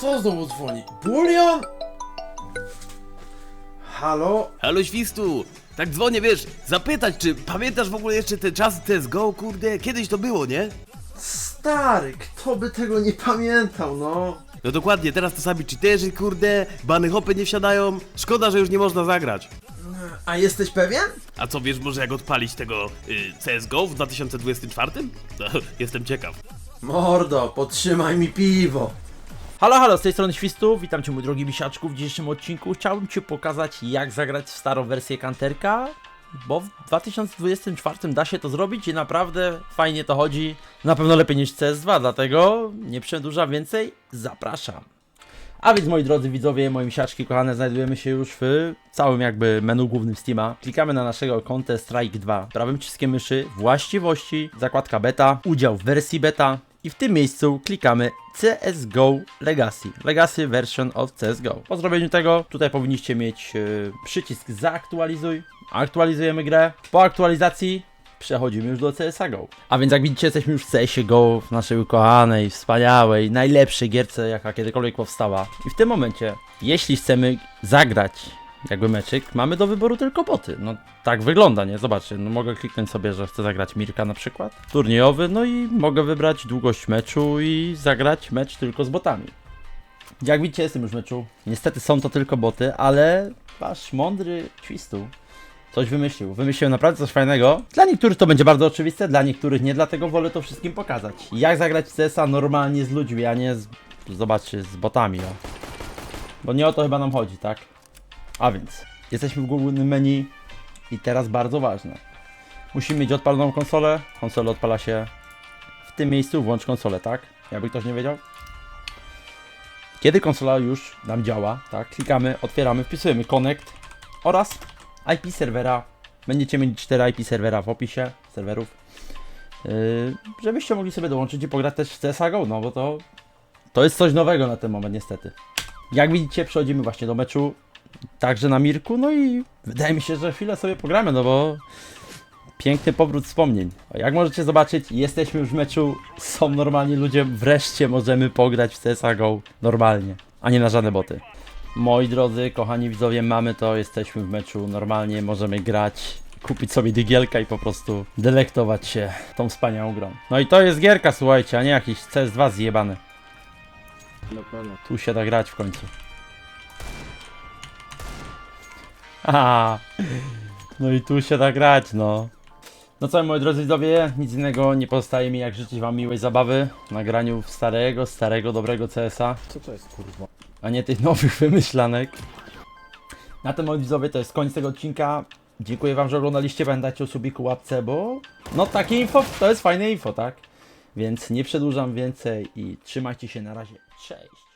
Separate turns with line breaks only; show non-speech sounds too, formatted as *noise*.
Kto znowu dzwoni? Bulion? Halo?
Halo Świstu! Tak dzwonię, wiesz, zapytać, czy pamiętasz w ogóle jeszcze te czasy CSGO, kurde? Kiedyś to było, nie?
Stary, kto by tego nie pamiętał, no?
No dokładnie, teraz to sami cheaterzy, kurde, bany hopy nie wsiadają. Szkoda, że już nie można zagrać.
A jesteś pewien?
A co, wiesz może jak odpalić tego y, CSGO w 2024? No, *laughs* jestem ciekaw.
Mordo, podtrzymaj mi piwo.
Halo, halo, z tej strony Świstu, witam Cię mój drogi misiaczku. W dzisiejszym odcinku chciałbym Ci pokazać jak zagrać w starą wersję Kanterka, bo w 2024 da się to zrobić i naprawdę fajnie to chodzi. Na pewno lepiej niż CS2, dlatego nie przedłużam więcej, zapraszam. A więc moi drodzy widzowie, moje misiaczki kochane, znajdujemy się już w całym jakby menu głównym Steama. Klikamy na naszego konta Strike 2, prawym przyciskiem myszy, właściwości, zakładka beta, udział w wersji beta i w tym miejscu klikamy CSGO Legacy. Legacy version of CSGO. Po zrobieniu tego tutaj powinniście mieć yy, przycisk zaaktualizuj. Aktualizujemy grę. Po aktualizacji przechodzimy już do CSGO. A więc jak widzicie jesteśmy już w CSGO, w naszej ukochanej, wspaniałej, najlepszej gierce jaka kiedykolwiek powstała. I w tym momencie, jeśli chcemy zagrać jakby meczyk, mamy do wyboru tylko boty. No tak wygląda, nie? Zobaczcie, no mogę kliknąć sobie, że chcę zagrać Mirka na przykład. Turniejowy, no i mogę wybrać długość meczu i zagrać mecz tylko z botami. Jak widzicie, jestem już w meczu. Niestety są to tylko boty, ale wasz mądry Twistu coś wymyślił. Wymyślił naprawdę coś fajnego. Dla niektórych to będzie bardzo oczywiste, dla niektórych nie, dlatego wolę to wszystkim pokazać. Jak zagrać CS-a normalnie z ludźmi, a nie z... zobaczcie, z botami, o. Bo nie o to chyba nam chodzi, tak? A więc, jesteśmy w głównym menu i teraz bardzo ważne. Musimy mieć odpaloną konsolę. Konsolę odpala się w tym miejscu, włącz konsolę, tak? Jakby ktoś nie wiedział. Kiedy konsola już nam działa, tak? Klikamy, otwieramy, wpisujemy connect oraz IP serwera. Będziecie mieli 4 IP serwera w opisie serwerów. Yy, żebyście mogli sobie dołączyć i pograć też w CSGO, no bo to, to jest coś nowego na ten moment niestety. Jak widzicie, przechodzimy właśnie do meczu, także na Mirku, no i wydaje mi się, że chwilę sobie pogramy, no bo piękny powrót wspomnień. Jak możecie zobaczyć, jesteśmy już w meczu, są normalni ludzie, wreszcie możemy pograć w CSGO normalnie, a nie na żadne boty. Moi drodzy, kochani widzowie, mamy to, jesteśmy w meczu, normalnie możemy grać, kupić sobie dygielka i po prostu delektować się tą wspaniałą grą. No i to jest gierka, słuchajcie, a nie jakiś CS2 zjebany. Tu się da grać w końcu. *laughs* No i tu się da grać, no. No co, moi drodzy widzowie, nic innego nie pozostaje mi jak życzyć wam miłej zabawy w nagraniu w starego, starego, dobrego CS-a.
Co to jest kurwa?
A nie tych nowych wymyślanek. Na tym moi widzowie to jest koniec tego odcinka. Dziękuję wam, że oglądaliście, pamiętajcie o subiku łapce, bo no takie info to jest fajne info, tak? Więc nie przedłużam więcej i trzymajcie się na razie. Cześć!